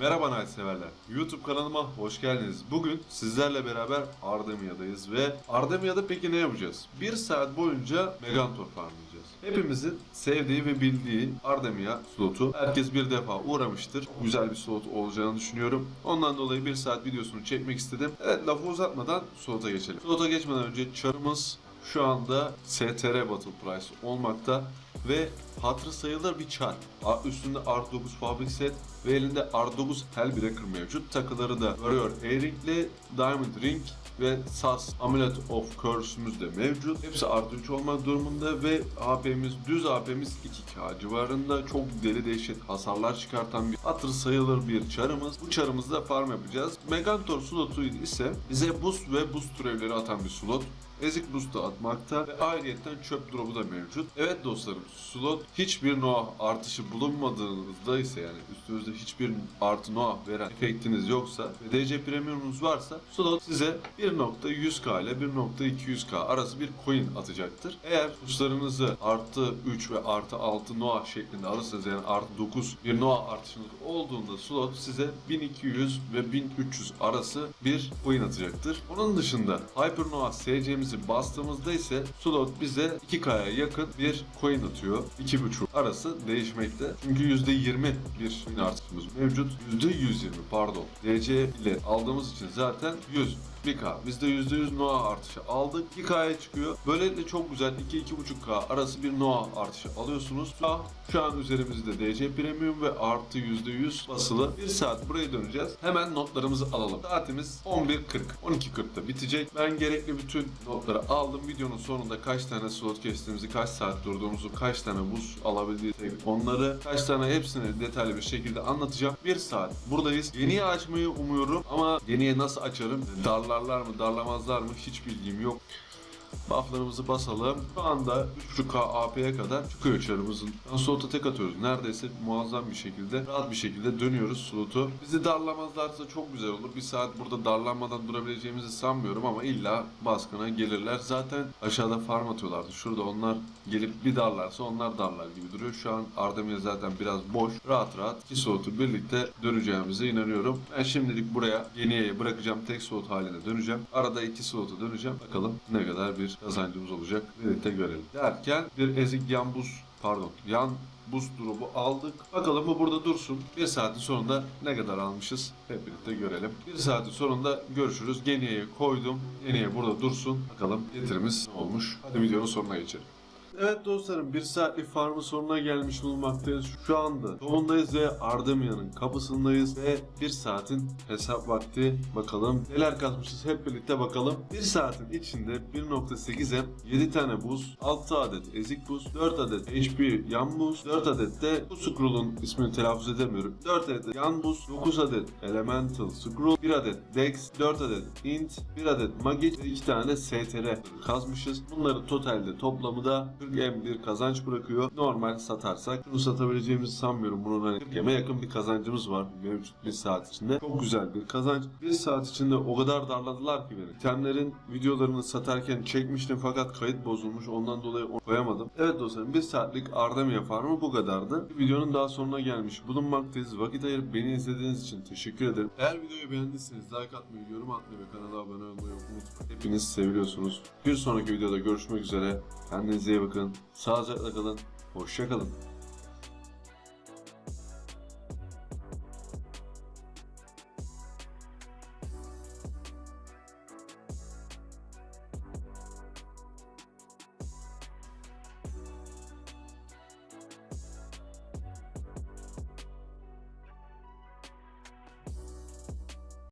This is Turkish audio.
Merhaba Night severler. YouTube kanalıma hoş geldiniz. Bugün sizlerle beraber Ardemia'dayız ve Ardemia'da peki ne yapacağız? Bir saat boyunca Megantor farmlayacağız. Hepimizin sevdiği ve bildiği Ardemia slotu. Herkes bir defa uğramıştır. Güzel bir slot olacağını düşünüyorum. Ondan dolayı bir saat videosunu çekmek istedim. Evet lafı uzatmadan slota geçelim. Slota geçmeden önce çarımız şu anda STR Battle Price olmakta ve hatırı sayılır bir çar. Üstünde R9 Fabric Set ve elinde R9 Hellbreaker mevcut. Takıları da Warrior A-Ring'li, Diamond Ring ve SAS Amulet of Curse'ümüz de mevcut. Hepsi artı 3 olmak durumunda ve AP'miz düz AP'miz 2K civarında çok deli dehşet hasarlar çıkartan bir hatır sayılır bir çarımız. Bu çarımızda farm yapacağız. Megantor slotu ise bize boost ve boost türevleri atan bir slot. Ezik Boost'u atmakta ve ayrıyetten çöp drop'u da mevcut. Evet dostlarım slot hiçbir Noah artışı bulunmadığınızda ise yani üstünüzde hiçbir artı Noah veren efektiniz yoksa ve DC Premium'unuz varsa slot size 1.100k ile 1.200k arası bir coin atacaktır. Eğer tuşlarınızı artı 3 ve artı 6 Noah şeklinde alırsanız yani artı 9 bir Noah artışınız olduğunda slot size 1200 ve 1300 arası bir coin atacaktır. Onun dışında Hyper Noah SC'mizi bastığımızda ise slot bize 2K'ya yakın bir coin atıyor. 2.5 arası değişmekte. Çünkü %20 bir coin artışımız mevcut. %120 pardon. DC ile aldığımız için zaten 100 1K. Biz de %100 Noah artışı aldık. 2K'ya çıkıyor. Böylelikle çok güzel 2-2.5K arası bir Noah artışı alıyorsunuz. Şu an üzerimizde DC Premium ve artı %100 basılı. 1 saat buraya döneceğiz. Hemen notlarımızı alalım. Saatimiz 11.40. 12.40'da bitecek. Ben gerekli bütün notları aldım. Videonun sonunda kaç tane slot kestiğimizi, kaç saat durduğumuzu, kaç tane buz alabildiysek onları, kaç tane hepsini detaylı bir şekilde anlatacağım. 1 saat buradayız. Yeniye açmayı umuyorum ama yeniye nasıl açarım? Darlarlar mı, darlamazlar mı hiç bilgim yok. Bufflarımızı basalım. Şu anda 3.5K AP'ye kadar çıkıyor çarımızın. Slota tek atıyoruz. Neredeyse muazzam bir şekilde, rahat bir şekilde dönüyoruz slotu. Bizi darlamazlarsa çok güzel olur. Bir saat burada darlanmadan durabileceğimizi sanmıyorum ama illa baskına gelirler. Zaten aşağıda farm atıyorlardı. Şurada onlar gelip bir darlarsa onlar darlar gibi duruyor. Şu an Ardemir zaten biraz boş. Rahat rahat iki slotu birlikte döneceğimize inanıyorum. Ben şimdilik buraya yeniye bırakacağım. Tek slot haline döneceğim. Arada iki slota döneceğim. Bakalım ne kadar bir kazancımız olacak. Birlikte görelim. Derken bir ezik yan buz pardon yan buz drop'u aldık. Bakalım bu burada dursun. Bir saatin sonunda ne kadar almışız hep birlikte görelim. Bir saatin sonunda görüşürüz. Geniye'ye koydum. Geniye burada dursun. Bakalım getirimiz olmuş. Hadi videonun sonuna geçelim. Evet dostlarım bir saatlik farmın sonuna gelmiş bulunmaktayız. Şu anda doğundayız ve Ardemia'nın kapısındayız ve bir saatin hesap vakti. Bakalım neler katmışız hep birlikte bakalım. Bir saatin içinde 1.8'e 7 tane buz, 6 adet ezik buz, 4 adet HP yan buz, 4 adet de bu scroll'un ismini telaffuz edemiyorum. 4 adet yan buz, 9 adet elemental scroll, 1 adet dex, 4 adet int, 1 adet magic ve 2 tane str kazmışız. Bunları totalde toplamı da 40 M bir kazanç bırakıyor. Normal satarsak bunu satabileceğimizi sanmıyorum. Bunun hani 40 M'e yakın bir kazancımız var mevcut bir saat içinde. Çok güzel bir kazanç. Bir saat içinde o kadar darladılar ki beni. İtemlerin videolarını satarken çekmiştim fakat kayıt bozulmuş. Ondan dolayı onu koyamadım. Evet dostlarım bir saatlik Ardemia Farmı bu kadardı. Videonun daha sonuna gelmiş bulunmaktayız. Vakit ayırıp beni izlediğiniz için teşekkür ederim. Eğer videoyu beğendiyseniz like atmayı, yorum atmayı ve kanala abone olmayı unutmayın. Hepiniz seviliyorsunuz. Bir sonraki videoda görüşmek üzere. Kendinize iyi bakın. Sağlıcakla kalın. Hoşça kalın.